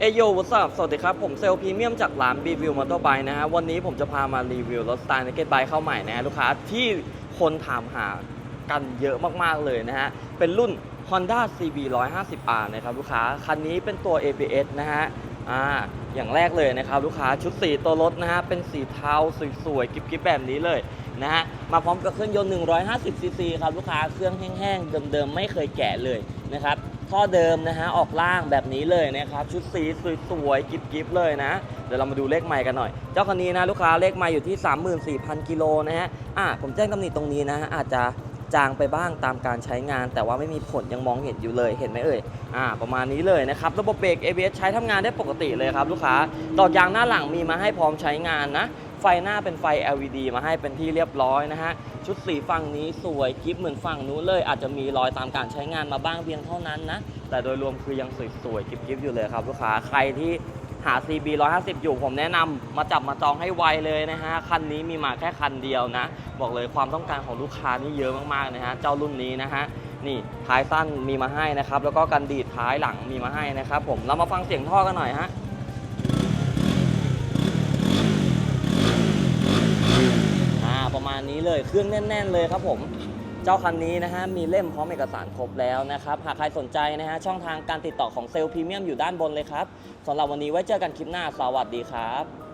เอโยวัสดสวัสดีครับ ผมเซลล์พรีเมียมจากร้านบีวิวมอเตอร์ไบค์นะฮะ วันนี้ผมจะพามารีวิวรถสไตล์นักเก็ตไบค์เข้าใหม่นะฮะ ลูกค้าที่คนถามหากันเยอะมาก ๆ เลยนะฮะ เป็นรุ่น Honda CB 150R นะครับ ลูกค้า คันนี้เป็นตัว ABS นะฮะอ่าอย่างแรกเลยนะครับ ลูกค้าชุดสีตัวรถนะฮะ เป็นสีเทาสวยๆกิ๊บๆแบบนี้เลยนะฮะมาพร้อมกับเครื่องยนต์ 150ซีซีครับลูกค้าเครื่องแห้งๆเดิมๆไม่เคยแกะเลยนะครับ ท่อเดิมนะฮะออกล่างแบบนี้เลยนะครับชุดสีสวยๆกิ๊บๆเลยนะ เดี๋ยวเรามาดูเลขใหม่กันหน่อย เจ้าคันนี้นะลูกค้าเลขใหม่อยู่ที่ 34,000กิโลนะฮะอะผมแจ้งตำหนิตรงนี้นะฮะอาจจะจางไปบ้างตามการใช้งาน แต่ว่าไม่มีผลยังมองเห็นอยู่เลยเห็นไหมเอ่ยอ่าประมาณนี้เลยนะครับระบบเบรก ABS ใช้ทำงานได้ปกติเลยครับลูกค้าดอกยางหน้าหลังมีมาให้พร้อมใช้งานนะ ฟหน้าเป็นไฟ LED มาให้เป็นที่เรียบร้อยนะฮะ ชุดสีฝั่งนี้สวยกิฟเหมือนฝั่งนู้นเลย อาจจะมีรอยตามการใช้งานมาบ้างเพียงเท่านั้นนะ แต่โดยรวมคือยังสวยๆกิฟๆอยู่เลยครับลูกค้าใครที่หา CB 150 อยู่ผมแนะนำมาจับมาจองให้ไวเลยนะฮะ คันนี้มีมาแค่คันเดียวนะ บอกเลยความต้องการของลูกค้านี่เยอะมากๆนะฮะ เจ้ารุ่นนี้นะฮะ นี่ท้ายสั้นมีมาให้นะครับ แล้วก็กันดีดท้ายหลังมีมาให้นะครับผม เรามาฟังเสียงท่อกันหน่อยฮะ อ่าประมาณ นี้เลยเครื่องแน่น ๆ เลยครับผมเจ้าคันนี้นะฮะมีเล่มพร้อมเอกสารครบแล้วนะครับหากใครสนใจนะฮะช่องทางการติดต่อของเซลล์พรีเมียมอยู่ด้านบนเลยครับสำหรับวันนี้ไว้เจอกันคลิปหน้าสวัสดีครับ